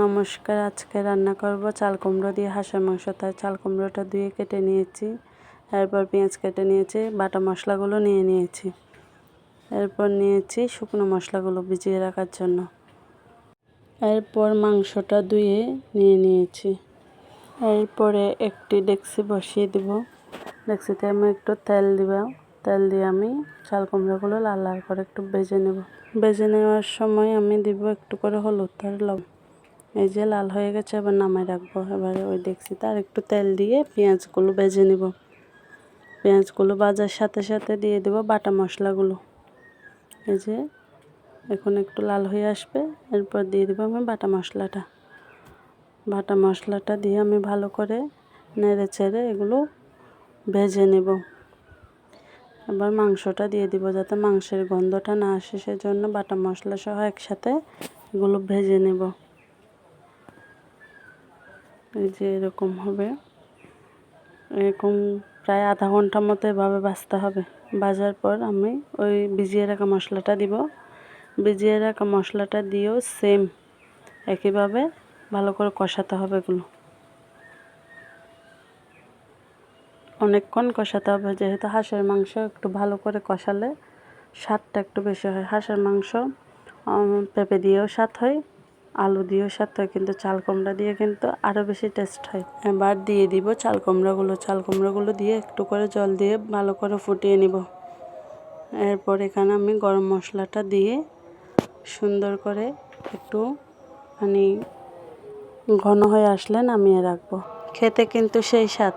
নমস্কার, আজকে রান্না করব চাল কুমড়ো দিয়ে হাঁসের মাংস। তাই চাল কুমড়োটা ধুয়ে কেটে নিয়েছি। এরপর পেঁয়াজ কেটে নিয়েছি, বাটা মশলাগুলো নিয়ে নিয়েছি। এরপর নিয়েছি শুকনো মশলাগুলো ভিজিয়ে রাখার জন্য। এরপর মাংসটা ধুয়ে নিয়ে নিয়েছি। এরপরে একটি ডেক্সি বসিয়ে দিব। ডেক্সিতে আমি একটু তেল দিব। তেল দিয়ে আমি চাল কুমড়োগুলো লাল লাল করে একটু ভেজে নেব। ভেজে নেওয়ার সময় আমি দিব একটু করে হলুদ আর লবণ। এই যে লাল হয়ে গেছে, এবার নামাই রাখব। এবারে ওই ডেক্সিতে আর একটু তেল দিয়ে পেঁয়াজগুলো ভেজে নেব। পেঁয়াজগুলো বাজার সাথে সাথে দিয়ে দেব বাটা মশলাগুলো। এই যে এখন একটু লাল হয়ে আসবে, এরপর দিয়ে দেবো আমি বাটা মশলাটা। বাটা মশলাটা দিয়ে আমি ভালো করে নেড়ে চেড়ে এগুলো ভেজে নেব। এবার মাংসটা দিয়ে দিব যাতে মাংসের গন্ধটা না আসে, সেজন্য বাটা মশলা সহ একসাথে এগুলো ভেজে নেব। এই যে এরকম হবে। এরকম প্রায় আধা ঘণ্টার মতো এভাবে ভাজতে হবে। ভাজার পর আমি ওই ভিজিয়ে রাখা মশলাটা দিব। ভিজিয়ে রাখা মশলাটা দিয়েও সেম একইভাবে ভালো করে কষাতে হবে এগুলো। অনেকক্ষণ কষাতে হবে, যেহেতু হাঁসের মাংস একটু ভালো করে কষালে স্বাদটা একটু বেশি হয়। হাঁসের মাংস পেঁপে দিয়েও স্বাদ হয়। আলু দিয়েও স্বাদ হয়, কিন্তু চাল কুমড়া দিয়ে কিন্তু আরও বেশি টেস্ট হয়। এবার দিয়ে দিব চাল কুমড়াগুলো। চাল কুমড়াগুলো দিয়ে একটু করে জল দিয়ে ভালো করে ফুটিয়ে নিব। এরপর এখানে আমি গরম মশলাটা দিয়ে সুন্দর করে একটু মানে ঘন হয়ে আসলে নামিয়ে রাখব। খেতে কিন্তু সেই স্বাদ।